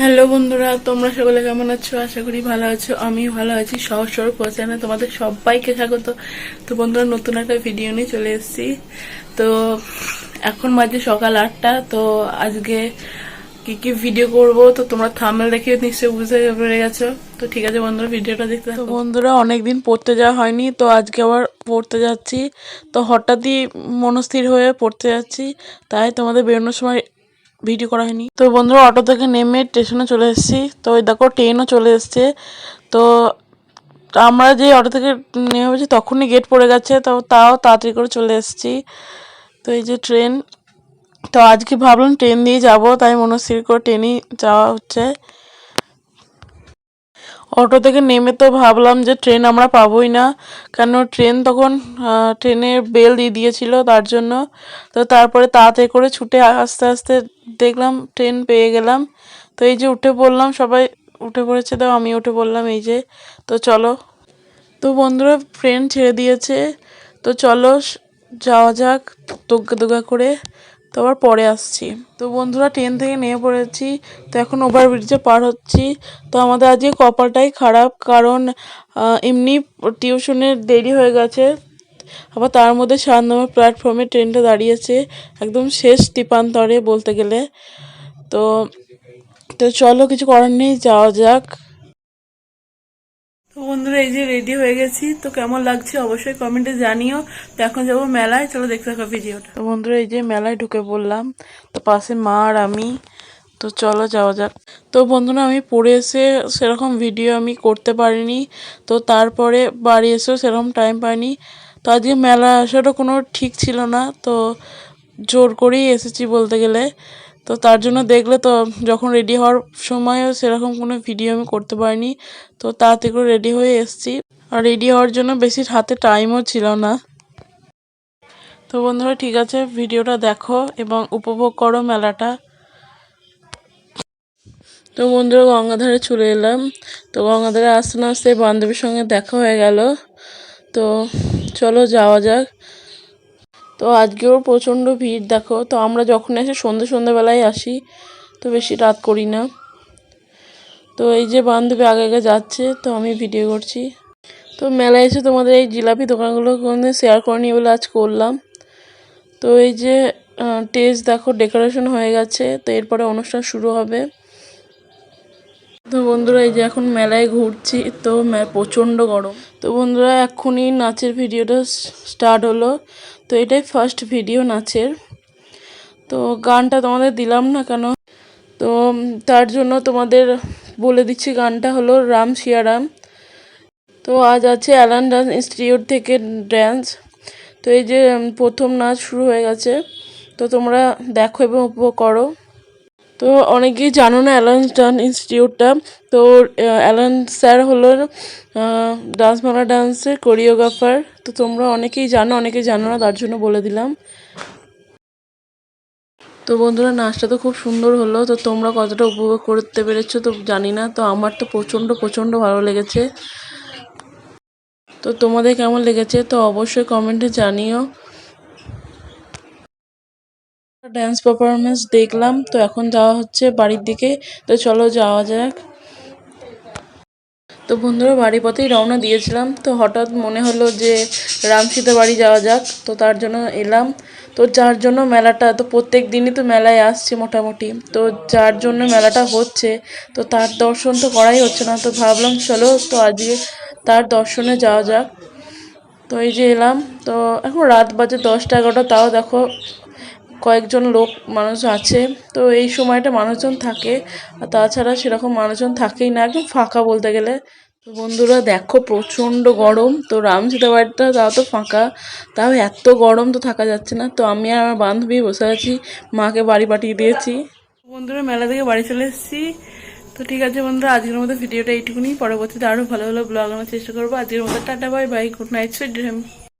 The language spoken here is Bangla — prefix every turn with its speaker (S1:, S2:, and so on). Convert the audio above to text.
S1: হ্যালো বন্ধুরা, তোমরা সকলে কেমন আছো? আশা করি ভালো আছো আমি ভালো আছি। সহজ সরল পৌঁছানো তোমাদের সবাইকে স্বাগত। তো বন্ধুরা, নতুন একটা ভিডিও নিয়ে চলে এসেছি। তো এখন বাজে সকাল আটটা, তো আজকে কি কি ভিডিও করব? তো তোমরা থামেল দেখে নিশ্চয়ই বুঝতে পেরে গেছো। তো ঠিক আছে বন্ধুরা ভিডিওটা দেখতে তো বন্ধুরা, অনেকদিন পড়তে যাওয়া হয়নি, তো আজকে আবার পড়তে যাচ্ছি। তো হঠাৎই মনস্থির হয়ে পড়তে যাচ্ছি, তাই তোমাদের বেরোনোর সময় ভিডিও করা হয়নি। তো বন্ধুরা, অটো থেকে নেমে স্টেশনে চলে এসেছি। তো ওই দেখো ট্রেনও চলে এসছে। তো আমরা যে অটো থেকে নেমে পেয়েছি তখনই গেট পড়ে গেছে। তো তাও তাড়াতাড়ি করে চলে এসেছি। তো এই যে ট্রেন তো আজকে ভাবলাম ট্রেন দিয়ে যাব। তাই মনস্থির করে ট্রেনেই যাওয়া হচ্ছে। অটো থেকে নেমে তো ভাবলাম যে ট্রেন আমরা পাবোই না। কেন ট্রেন তখন ট্রেনের বেল দিয়ে দিয়েছিল তার জন্য। তো তারপরে তাড়াতাড়ি করে ছুটে আস্তে আস্তে দেখলাম ট্রেন পেয়ে গেলাম। তো এই যে উঠে পড়লাম, সবাই উঠে পড়েছে তো আমি উঠে পড়লাম এই যে। তো চলো। তো বন্ধুরা, ট্রেন ছেড়ে দিয়েছে। তো চলো, যাওয়া যাক দোগা দোগা করে। তো আবার পরে আসছি। তো বন্ধুরা ট্রেন থেকে নেমে পড়েছি। তো এখন ওভারব্রিজে পার হচ্ছি। তো আমাদের আজকে কপালটাই খারাপ, কারণ এমনি টিউশনের দেরি হয়ে গেছে। আবার তার মধ্যে সাত নম্বর প্ল্যাটফর্মে ট্রেনটা দাঁড়িয়েছে। একদম শেষ টিপান্তরে বলতে গেলে। তো তো চলো, কিছু করার নেই, যাওয়া যাক। তো বন্ধুরা, এই যে রেডি হয়ে গেছি। তো কেমন লাগছে অবশ্যই কমেন্টে জানিও। তো এখন যাব মেলায়। চলো দেখতে থাকো ভিডিওটা। তো বন্ধুরা, এই যে মেলায় ঢুকে পড়লাম। তো পাশে মা আর আমি। তো চলো যাওয়া যাক। তো বন্ধুরা, আমি পড়ে এসে সেরকম ভিডিও আমি করতে পারিনি। তো তারপরে বাড়ি এসেও সেরকম টাইম পাইনি। তো আজকে মেলা আসারও কোনো ঠিক ছিল না। তো জোর করেই এসেছি বলতে গেলে। তো তার জন্য দেখলে তো যখন রেডি হওয়ার সময়ও সেরকম কোনো ভিডিও আমি করতে পারিনি। তো তাড়াতাড়ি করে রেডি হয়ে এসেছি। আর রেডি হওয়ার জন্য বেশি হাতে টাইমও ছিল না। তো বন্ধুরা, ঠিক আছে ভিডিওটা দেখো এবং উপভোগ করো মেলাটা। তো বন্ধুরা, গঙ্গাধারে চলে এলাম। তো গঙ্গাধারে আসতে না আসতে বান্ধবীর সঙ্গে দেখা হয়ে গেল। তো চলো যাওয়া যাক। তো আজকেও প্রচণ্ড ভিড়, দেখো। তো আমরা যখন আসি সন্ধ্যে সন্ধ্যেবেলায় আসি, তো বেশি রাত করি না। তো এই যে বান্ধবী আগে আগে যাচ্ছে, তো আমি ভিডিও করছি। তো মেলায় এসে তোমাদের এই জিলাপি দোকানগুলো কোনো শেয়ার করিনি বলে আজ করলাম। তো এই যে টেস্ট দেখো ডেকোরেশন হয়ে গেছে, তো এরপরে অনুষ্ঠান শুরু হবে। তো বন্ধুরা, এই যে এখন মেলায় ঘুরছি, তো প্রচণ্ড গরম। তো বন্ধুরা এক্ষুনি নাচের ভিডিওটা স্টার্ট হলো। তো এটাই ফার্স্ট ভিডিও নাচের। তো গানটা তোমাদের দিলাম না কেন? তো তার জন্য তোমাদের বলে দিচ্ছি, গানটা হলো রাম শিয়ারাম। তো আজ আছে অ্যালান ডান্স ইনস্টিটিউট থেকে ড্যান্স তো এই যে প্রথম নাচ শুরু হয়ে গেছে। তো তোমরা দেখো এবং উপভোগ করো। তো অনেকেই জানো না অ্যালান ডান্স ইনস্টিটিউটটা। তো অ্যালান স্যার হলো ডান্স বাংলা ডান্সের কোরিওগ্রাফার। তো তোমরা অনেকেই জানো অনেকেই জানো না, তার জন্য বলে দিলাম। তো বন্ধুরা, নাচটা তো খুব সুন্দর হলো। তো তোমরা কতটা উপভোগ করতে পেরেছ তো জানি না। তো আমার তো প্রচণ্ড প্রচণ্ড ভালো লেগেছে। তো তোমাদের কেমন লেগেছে তো অবশ্যই কমেন্টে জানিও। ড্যান্স পারফরমেন্স দেখলাম, তো এখন যাওয়া হচ্ছে বাড়ির দিকে, তো চলো যাওয়া যাক। তো বন্ধুরা বাড়ি পথেই রওনা দিয়েছিলাম, তো হঠাৎ মনে হলো যে রামসীতা বাড়ি যাওয়া যাক, তো তার জন্য এলাম। তো যার জন্য মেলাটা, তো প্রত্যেক দিনই তো মেলায় আসছে মোটামুটি, তো যার জন্য মেলাটা হচ্ছে, তো তার দর্শন তো করাই হচ্ছে না, তো ভাবলাম চলো তো আজকে তার দর্শনে যাওয়া যাক। তো এই যে এলাম, তো এখন রাত বাজে দশটা এগারোটা, তাও দেখো কয়েকজন লোক মানুষ আছে। তো এই সময়টা মানুষজন থাকে। আর তাছাড়া সেরকম মানুষজন থাকেই না, একদম ফাঁকা বলতে গেলে। তো বন্ধুরা, দেখো প্রচণ্ড গরম। তো রামসীতা বাড়িটা তাও তো ফাঁকা। তাও এত গরম তো থাকা যাচ্ছে না। তো আমি আর আমার বান্ধবী বসে আছি, মাকে বাড়ি পাঠিয়ে দিয়েছি। বন্ধুরা, মেলা থেকে বাড়ি চলে এসেছি। তো ঠিক আছে বন্ধুরা, আজকের মতো ভিডিওটা এইটুকুনি। পরবর্তীতে আরও ভালো ভালো ব্লগ আনার চেষ্টা করব। আজকের মতো tata, bye bye good night sweet dream